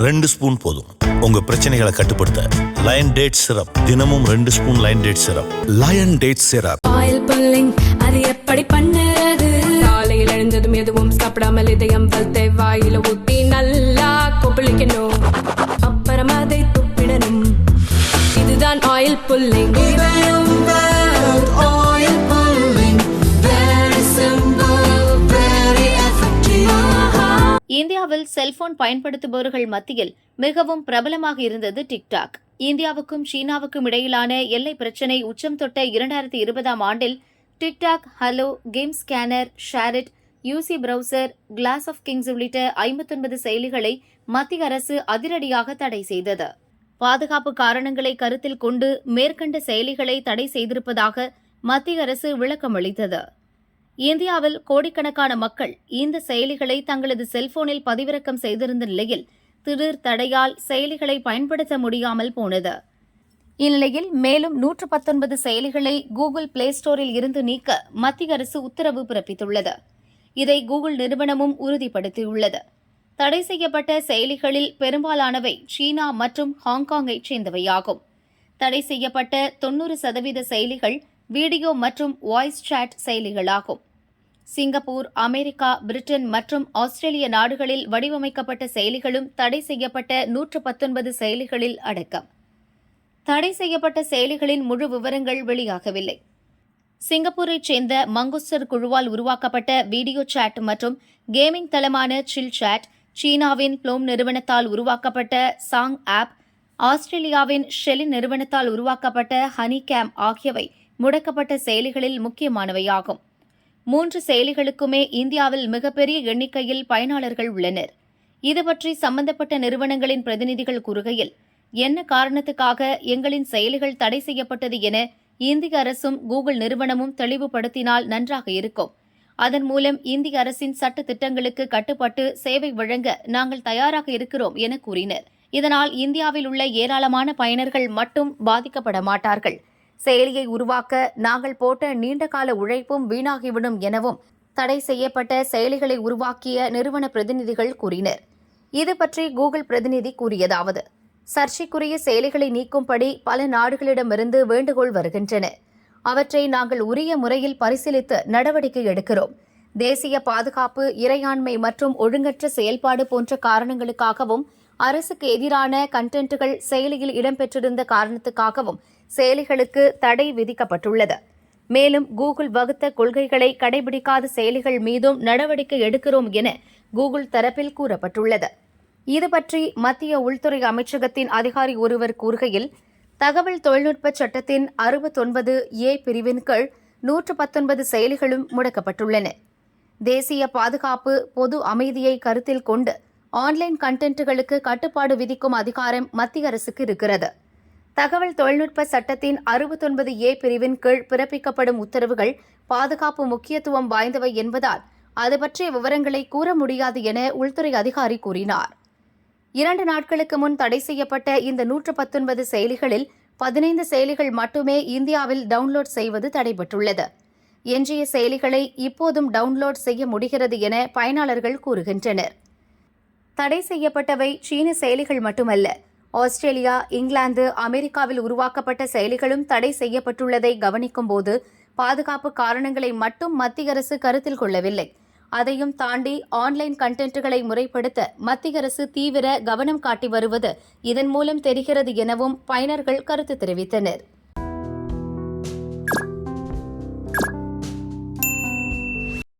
ரெண்டு ஸ்பூன் போதும். உங்க பிரச்சனைகளை கட்டுப்படுத்த லயன் டேட் சிரப் தினமும் ரெண்டு spoon lion date syrup lion date syrup oil pulling அது எப்படி பண்ணுறது? காலையில் எழுந்ததும் எதுவும் சாப்பிடாமல் இதயம் வளர்த்து வாயில ஊத்தி நல்லா கொப்பளிக்கணும். அப்புறம் அதை துப்பிடணும். இதுதான் ஆயில் புல்லிங் இந்தியாவில் செல்போன் பயன்படுத்துபவர்கள் மத்தியில் மிகவும் பிரபலமாக இருந்தது டிக்டாக். இந்தியாவுக்கும் சீனாவுக்கும் இடையிலான எல்லை பிரச்சினை உச்சம் தொட்ட இரண்டாயிரத்தி இருபதாம் ஆண்டில் TikTok Helo CamScanner SHAREit UC browser Clash of Kings உள்ளிட்ட ஐம்பத்தொன்பது செயலிகளை மத்திய அரசு அதிரடியாக தடை செய்தது. பாதுகாப்பு காரணங்களை கருத்தில் கொண்டு மேற்கண்ட செயலிகளை தடை செய்திருப்பதாக மத்திய அரசு விளக்கம் அளித்தது இந்தியாவில் கோடிக்கணக்கான மக்கள் இந்த செயலிகளை தங்களது செல்போனில் பதிவிறக்கம் செய்திருந்த நிலையில் திடீர் தடையால் செயலிகளை பயன்படுத்த முடியாமல் போனது. இந்நிலையில் மேலும் நூற்று பத்தொன்பது செயலிகளை கூகுள் பிளே ஸ்டோரில் இருந்து நீக்க மத்திய அரசு உத்தரவு பிறப்பித்துள்ளது. இதை கூகுள் நிறுவனமும் உறுதிப்படுத்தியுள்ளது. தடை செய்யப்பட்ட செயலிகளில் பெரும்பாலானவை சீனா மற்றும் ஹாங்காங்கைச் சேர்ந்தவையாகும். தடை செய்யப்பட்ட தொன்னூறு சதவீத செயலிகள் வீடியோ மற்றும் வாய்ஸ் சாட் செயலிகளாகும். சிங்கப்பூர் அமெரிக்கா பிரிட்டன் மற்றும் ஆஸ்திரேலிய நாடுகளில் வடிவமைக்கப்பட்ட செயலிகளும் தடை செய்யப்பட்ட நூற்று பத்தொன்பது செயலிகளில் அடக்கம். தடை செய்யப்பட்ட செயலிகளின் முழு விவரங்கள் வெளியாகவில்லை. சிங்கப்பூரைச் சேர்ந்த மங்குஸ்டர் குழுவால் உருவாக்கப்பட்ட வீடியோ சாட் மற்றும் கேமிங் தளமான சில் சாட் சீனாவின் ப்ளோம் நிறுவனத்தால் உருவாக்கப்பட்ட சாங் ஆப் ஆஸ்திரேலியாவின் ஷெலி நிறுவனத்தால் உருவாக்கப்பட்ட ஹனி கேம் ஆகியவை முடக்கப்பட்ட செயலிகளில் முக்கியமானவையாகும். மூன்று செயலிகளுக்குமே இந்தியாவில் மிகப்பெரிய எண்ணிக்கையில் பயனாளர்கள் உள்ளனர். இது பற்றி சம்பந்தப்பட்ட நிறுவனங்களின் பிரதிநிதிகள் கூறுகையில் என்ன காரணத்துக்காக எங்களின் செயலிகள் தடை செய்யப்பட்டது என இந்திய அரசும் கூகுள் நிறுவனமும் தெளிவுபடுத்தினால் நன்றாக இருக்கும். அதன் மூலம் இந்திய அரசின் சட்ட திட்டங்களுக்கு கட்டுப்பட்டு சேவை வழங்க நாங்கள் தயாராக இருக்கிறோம் என கூறினர். இதனால் இந்தியாவில் உள்ள ஏராளமான பயனர்கள் மட்டும் பாதிக்கப்பட மாட்டார்கள். செயலியை உருவாக்க நாங்கள் போட்ட நீண்டகால உழைப்பும் வீணாகிவிடும் எனவும் தடை செய்யப்பட்ட செயலிகளை உருவாக்கிய நிறுவன பிரதிநிதிகள் கூறினர். இது பற்றி கூகுள் பிரதிநிதி கூறியதாவது சர்ச்சைக்குரிய செயலிகளை நீக்கும்படி பல நாடுகளிடமிருந்து வேண்டுகோள் வருகின்றன. அவற்றை நாங்கள் உரிய முறையில் பரிசீலித்து நடவடிக்கை எடுக்கிறோம். தேசிய பாதுகாப்பு இறையாண்மை மற்றும் ஒழுங்கற்ற செயல்பாடு போன்ற காரணங்களுக்காகவும் அரசுக்கு எதிரான கண்டென்ட்டுகள் செயலியில் இடம்பெற்றிருந்த காரணத்துக்காகவும் செயலிகளுக்கு தடை விதிக்கப்பட்டுள்ளது. மேலும் கூகுள் வகுத்த கொள்கைகளை கடைபிடிக்காத செயலிகள் மீதும் நடவடிக்கை எடுக்கிறோம் என கூகுள் தரப்பில் கூறப்பட்டுள்ளது. இதுபற்றி மத்திய உள்துறை அமைச்சகத்தின் அதிகாரி ஒருவர் கூறுகையில் தகவல் தொழில்நுட்ப சட்டத்தின் அறுபத்தொன்பது ஏ பிரிவின் கீழ் நூற்று பத்தொன்பது செயலிகளும் முடக்கப்பட்டுள்ளன. தேசிய பாதுகாப்பு பொது அமைதியை கருத்தில் கொண்டு ஆன்லைன் கண்டென்ட்டுகளுக்கு கட்டுப்பாடு விதிக்கும் அதிகாரம் மத்திய அரசுக்கு இருக்கிறது. தகவல் தொழில்நுட்ப சட்டத்தின் அறுபத்தொன்பது ஏ பிரிவின் கீழ் பிறப்பிக்கப்படும் உத்தரவுகள் பாதுகாப்பு முக்கியத்துவம் வாய்ந்தவை என்பதால் அது பற்றிய விவரங்களை கூற முடியாது என உள்துறை அதிகாரி கூறினார். இரண்டு நாட்களுக்கு முன் தடை செய்யப்பட்ட இந்த நூற்று பத்தொன்பது செயலிகளில் பதினைந்து செயலிகள் மட்டுமே இந்தியாவில் டவுன்லோட் செய்வது தடைபட்டுள்ளது. எஞ்சிய செயலிகளை இப்போதும் டவுன்லோட் செய்ய முடிகிறது என பயனாளர்கள் கூறுகின்றனர். தடை செய்யப்பட்டவை சீன செயலிகள் மட்டுமல்ல. ஆஸ்திரேலியா இங்கிலாந்து அமெரிக்காவில் உருவாக்கப்பட்ட செயலிகளும் தடை செய்யப்பட்டுள்ளதை கவனிக்கும்போது பாதுகாப்பு காரணங்களை மட்டும் மத்திய அரசு கருத்தில் கொள்ளவில்லை. அதையும் தாண்டி ஆன்லைன் கண்டென்ட்டுகளை முறைப்படுத்த மத்திய அரசு தீவிர கவனம் காட்டி வருவது இதன் மூலம் தெரிகிறது எனவும் பயனர்கள் கருத்து தெரிவித்தனர்.